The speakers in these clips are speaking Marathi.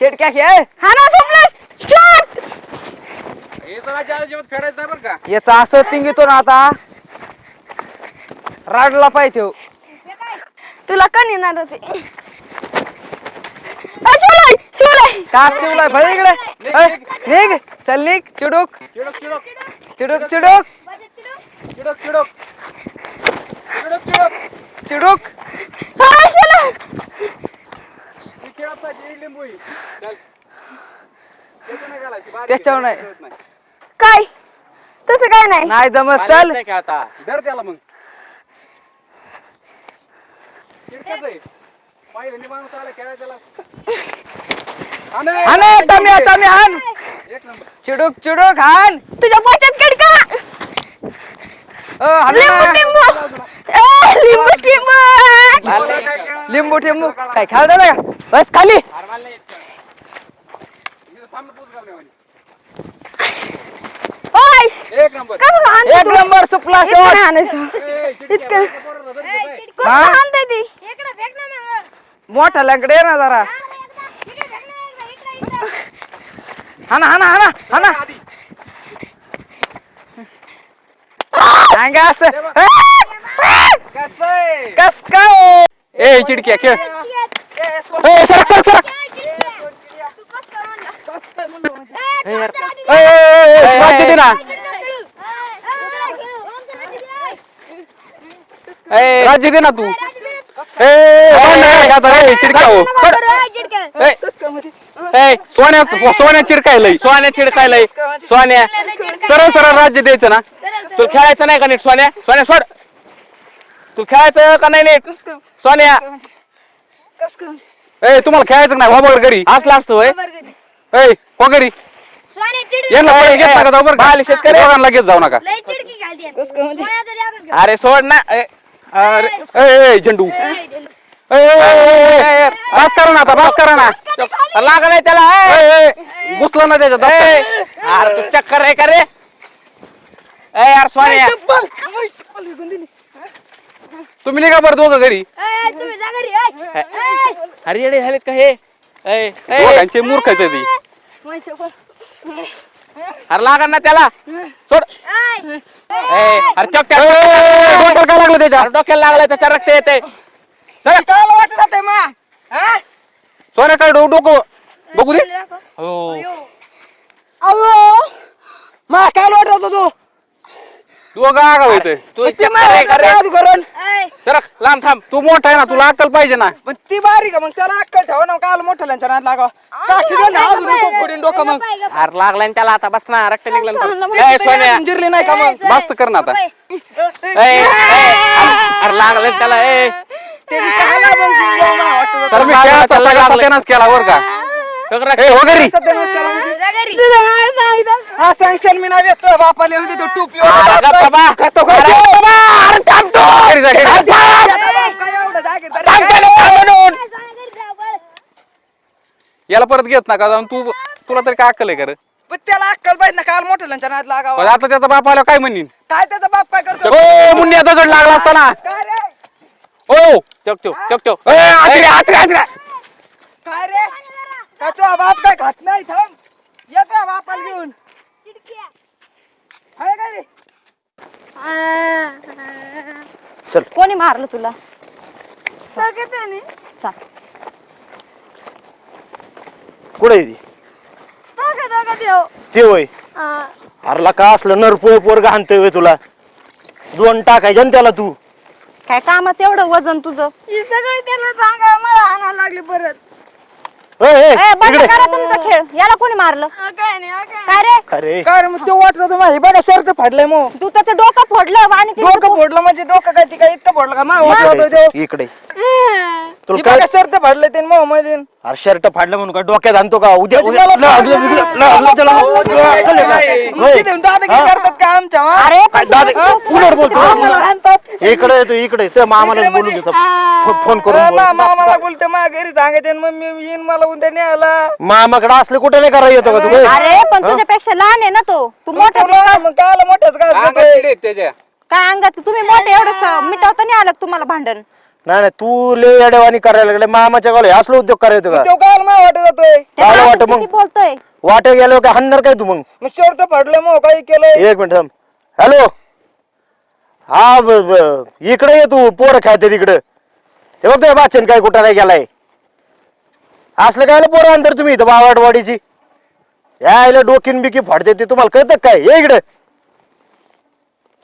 चिडक्या खेळ हा ना झोपलास? शॉट हे फेडायचं बरं का. याचा असं तिंगितो ना आता. राडला पाहिजे हो. तुला कण येणार होते? आ, शिवलाय शिवलाय. का चिवलाय भळे इकडे. ऐ, निघ. चल निघ चिडूक. चिडक चिडक. चिडूक चिडूक? चिडक चिडक. चिडक चिडक. चिडूक. हा, शिवलाय. खेळत पाहिजे लिंबू ही. चल. त्याचं नाही घालायची, बारीक त्याच्यावर नाही. काय? तसं काय नाही? नाही जमत चल. नाही खेळता. धर त्याला मग. आहे. माणूस आला खेळायला त्याला. एक नंबर. चिडूक चिडूक हाण तुझ्या पोचात कडका! अ, हाण लिंबू ए, तुला काय खेळायचं? लिंबू टिंबू काय खेळता का बस खाली. ओय! एक नंबर. एक? नंबर सुपला शॉट इतकं-? कोण हा? आणतंय ती? मोठा लंकडे ये ना जरा. हाना हाना हाना. सांगा असं? कस काय? ए चिडक्या खेळ. ए, सरक सरक सरक ए, ना ए, राज्य दे ना तू हो. ए, सोन्या सोन्या चिडकायलंय सोन्या चिडकायलंय सोन्या सरळ सरळ राज्य द्यायचं ना तू खेळायचं नाही का नीट सोन्या सोन्या सोड तू खेळायचं का नाही नीट सोन्या ए तुम्हाला खेळायचं नाही हो घरी असला असतो होय ए हो घरी यांना पहिले घेत नका जाऊ बरं का? शेतकरी दोघांना घेत जाऊ नका अरे सोड ना ए, अरे ए, ए, झेंडू ए, ए, ए, ए, बास करा ना आता बास करा ना लाग नाही त्याला ए, ए, घुसलं ना त्याच्यात ए, अरे तू चक्कर आहे का रे ए यार स्वाने तुम्ही निघा बरं दोघं घरी अरे येडे झालेत का हे? मूर्खाच आहे ती. अरे लागा ना त्याला. सोड. ए, अरे काय लागलं त्याच्या? अरे डोक्याला लागलं त्याच्या रक्त येते सोन्याकडे डो- डोकं बघू दे. हो मा काय वाटत होता तू? दोघं आगाव येते तू ती का? मारायला करून. सरक लांब थांब. तू मोठा आहे ना तुला अक्कल पाहिजे ना. पण ती बारीक आहे मग त्याला अक्कल ठेवा ना काल मोठ्या लंच्या नाद लागाव काठी झाली अजून डोकं फोडीन डोकं मग. अरे लागला त्याला आता. बस ना रक्त निघलं. ए, सोन्या. जिरली नाही का मग? मस्त कर ना आता. ए, अरे लागलं त्याला ए. ते मग वाटतं. तर मी त्यानंच केला बर का? ए हो घरी सत्यानाश केला म्हणजे. हा सँक्शन मी नाही देतो बापाले होते तो टोपी अरे गप्पा बा. अरे बाबा, अरे थांब तू. घरी जा, घरी जा. काय एवढं जागेत बरं थांब काय? त्याला, थांब म्हणून. याला परत घेत नका जाऊन तू तुला तरी काय अक्कल आहे कर पण त्याला अक्कल पाहिजे ना काल मोठ्या लंच्या नाद लागावं आता त्याचा बाप आला काय म्हणीन काय त्याचा बाप काय करतो ओ मुन्या दगड लागला असताना काय रे ओ चक चक चक चक ए आतरे आतरे आतरे काय रे काय तो बाप काय खात नाही थांब. येतो बापाला घेऊन. आहे काय रे? कोणी मारलं तुला? चल कुठे आहे ती? ते होय. अरला का असलं नरपोळ पोर घाणतोय होय तुला? दोन टाकायच्या ना त्याला तू. काय कामाचं एवढं वजन तुझं? सगळे त्याला सांगा मला आणायला लागले परत. ए, ए, ए, बंद इकडे. करा तुमचा खेळ. याला कोणी मारलं? हा, काय नाही हा, काय काय रे? अरे. काय रे मग ते वाटत होतं माझी बघा शर्ट फाडलंय मग. तू त्याचं डोकं फोडलं आणि ते डोकं फोडलं म्हणजे डोकं काय ती काय इतकं फोडलं का? मा होतं ते. इकडे. तुला ती काय शर्ट फाडलंय ते मग म्हणजे अरे शर्ट फाडलं म्हणून काय डोक्यात आणतो का? उद्या उद्या मला लागलं, फाडलं. बिगलं, लागलं त्याला. तुला अक्कल आहे का? होय. किती दादागिरी करतात का आमच्या? वा? अरे काय पण दादा तुझं- उलट बोलतो. आणतात. इकडे येतो इकडे ते मामाला इकडे बोलून म्हणजे- घेतो फो- फोन करून मा- बोल. मा- मला बोलते मा घरी सांगायचे आणि मम्मी येईन मला उद्या न्यायला. मामाकडे असले कुठे नाही करायला येतो का तू? अरे पण तुझ्यापेक्षा लहान आहे ना तो. तू मोठा तुला मग मोठ्याच त्याच्या काय अंगात? तुम्ही मोठे एवढं स- मिटवता नाही आलं का तुम्हाला भांडण? नाही नाही तू ले येडेवानी करायला लागले मामाच्या गावला हे असलं उद्योग करायचं का? तो काय मला वाटत जातोय. त्याला काय अजून वाटतं मग? बोलतोय? वाटे गेलो का हाणणार काय तू मग? मग शर्ट फाडलं मग काही केलंय? एक मिनिट थांब. हॅलो? हा ब- ब- इकडे ये तू पोरं खेळते तिकडे ते बघतोय बाचन काय कुठं काय गेलाय. असलं काय पोरं अंतर तुम्ही इथं बावाडवाडीची? यायला डोकीन बिकी फाडते ते तुम्हाला कळतं काय? ये इकडे.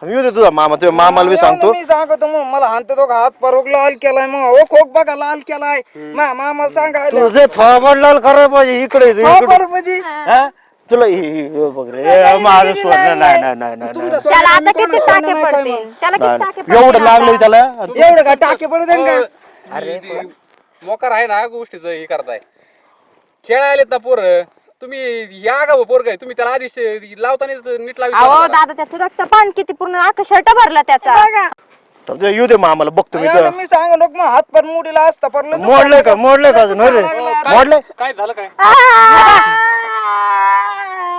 थांब, येऊ दे तुझा मामा तुझ्या मामाला मी सांगतो. मी सांगतो मग मला हाणतो तो का हात परोग लाल केलाय मग ओ खोक बघा लाल केलाय. मा मामाला सांगा तुझे थोबडलाल खरं पाहिजे इकडे हो, म्हणजे? हा? तुला हि- हि- हि- बघ रे माझं स्वर्ण नाही नाही नाही नाही तुमचं नाही. स्वतःचं त्याला मी आता किती कोणाला टाके नाही काय पडतील? मग. त्याला किती टाके नाही. एवढं पडतील आता? त्याला? एवढं का टाके पडू दे का? अरे मोकार आहे ना गोष्टीचं हे करताय. खेळायला आलेत ना पोर. तुम्ही या का पोर काय तुम्ही त्याला आधी लावताना नीट लावी अहो दादा त्याचं रक्त पान किती पूर्ण अख्खा शर्ट भरला त्याचा. तर ते येऊ दे मामाला बघतो मी सांगू नको मग हात पर मुडीला असता पडलं मोडलंय का? मोडलंय का अजून? रे मोडलंय काय झालं काय?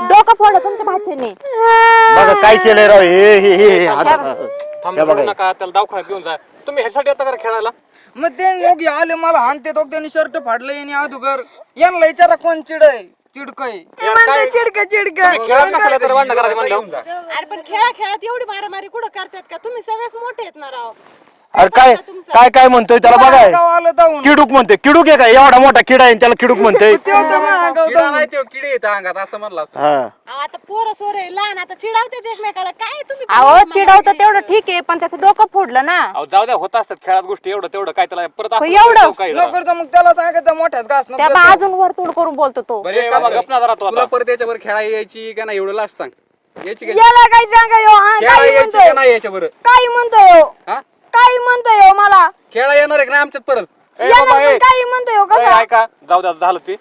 डोकं फोड तुमच्या भाचीने. बघा काय केलंय राव हे हे हे हे हात- थांब. हे रडू नका त्याला दवाखान्यात घेऊन जा. तुम्ही ह्यासाठी आता का खेळायला. मग ते लोक आले मला हाणते तो त्यांनी शर्ट फाडलं यांनी अधुगर. यांना विचारा कोण चिडय. चिडकय. यार काय? चिडक चिडक. तुम्ही खेळत कशाला तर भांडणं करायचं म्हणलं. अरे पण खेळा खेळात एवढी मारामारी कुठं करतात का? तुम्ही सगळेच मोठे आहेत ना राव. अरे काय काय काय म्हणतोय त्याला बघाय. जाऊन. किडूक म्हणते किडूक आहे का? एवढा मोठा किडा आहे आणि त्याला किडूक म्हणते ते होतं माझ्या गाव किडा जाऊन. नाही तो किडे येतं अंगात असं म्हणलं असं हा. अहो, आता पोरं सोर आहे लहान आता चिडावते एकमेकाला. काय तुम्ही अहो चिडवतं तेवढं ठीक आहे पण त्याचं डोकं फोडलं ना. अहो जाऊ द्या होत असतात खेळात गोष्टी एवढं तेवढं काय त्याला परत आपण एवढं? काय जरा. तर मग त्याला सांगायचं मोठ्यात घास नको त्या. बा अजून वर तोड करून बोलतो तो. बरं एक काम गप ना जरा तू आता. परत याच्यावर खेळायला यायची का नाही एवढं लास्ट सांग. यायची का याला काय सांगा यो हा खेळायला काही यायची का म्हणतोय नाही याच्यावर? काही म्हणतोय यो. हा? काही म्हणतोय यो मला. खेळा येणार आहे का नाही आमच्यात परत? ए याला बाबा, ए. पण काही म्हणतोय ए, कसा? ऐका जाऊ द्या झालं ते.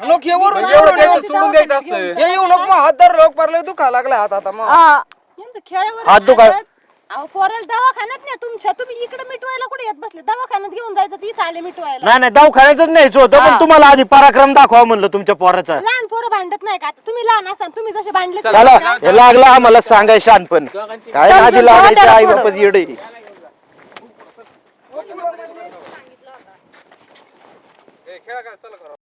नको हे वरून म्हणजे एवढं एवढं द्यायचं, येऊन- सोडून द्यायचं असतं. हे येऊ नको मग हात धर लोक पारले दुखा लागला हात आता मग. हा. यांचं खेळावर हात दुखा- हातात. अहो पोराला दवाखान्यात नाही तुमच्या. तुम्ही इकडे मिटवायला कुठे येत बसले? दवाखान्यात घेऊन जायचं तीच आले मिटवायला. नाही नाही दवाखान्यातच न्यायचं होतं पण तुम्हाला आधी पराक्रम दाखवा म्हणलं तुमच्या पोराचा. लहान पोरं भांडत नाही का? तुम्ही लहान असताना तुम्ही जसे भांडले चला. हे लागलं आम्हाला सांगाय शानपण. काय आधी लागायचे आई. बापाची येडे. ए, खेळा का? चला